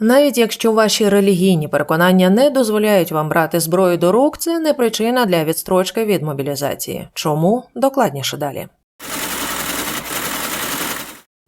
Навіть якщо ваші релігійні переконання не дозволяють вам брати зброю до рук, це не причина для відстрочки від мобілізації. Чому докладніше далі.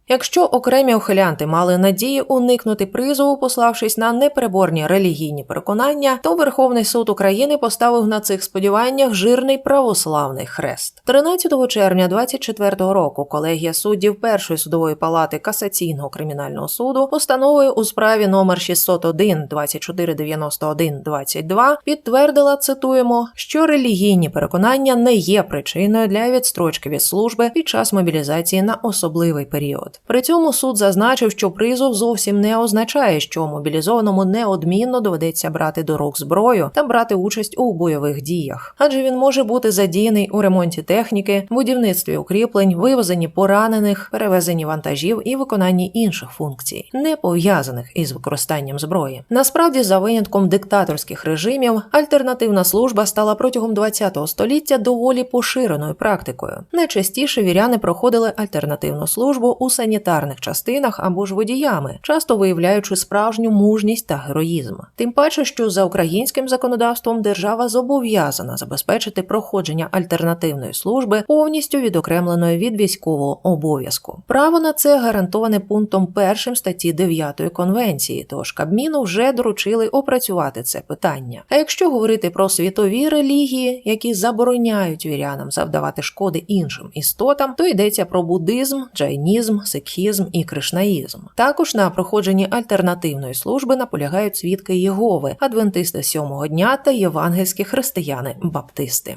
Якщо окремі ухилянти мали надії уникнути призову, пославшись на непереборні релігійні переконання, то Верховний суд України поставив на цих сподіваннях жирний православний хрест. 13 червня 24 року колегія суддів першої судової палати касаційного кримінального суду постановою у справі номер 601 2491 22 підтвердила цитуємо, що релігійні переконання не є причиною для відстрочки від служби під час мобілізації на особливий період. При цьому суд зазначив, що призов зовсім не означає, що мобілізованому неодмінно доведеться брати до рук зброю та брати участь у бойових діях, адже він може бути задіяний у ремонті техніки, будівництві укріплень, вивезенні поранених, перевезенні вантажів і виконанні інших функцій, не пов'язаних із використанням зброї. Насправді, за винятком диктаторських режимів, альтернативна служба стала протягом ХХ століття доволі поширеною практикою. Найчастіше віряни проходили альтернативну службу у санітарних частинах або ж водіями, часто виявляючи справжню мужність та героїзм. Тим паче, що за українським законодавством держава зобов'язана забезпечити проходження альтернативної служби повністю відокремленої від військового обов'язку. Право на це гарантоване пунктом 1 статті 9 конвенції. Тож Кабміну вже доручили опрацювати це питання. А якщо говорити про світові релігії, які забороняють вірянам завдавати шкоди іншим істотам, то йдеться про буддизм, джайнізм, сикхізм і кришнаїзм. Також на проходженні альтернативної служби наполягають свідки Єгови, адвентисти сьомого дня та євангельські християни-баптисти.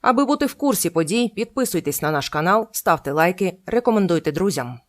Аби бути в курсі подій, підписуйтесь на наш канал, ставте лайки, рекомендуйте друзям.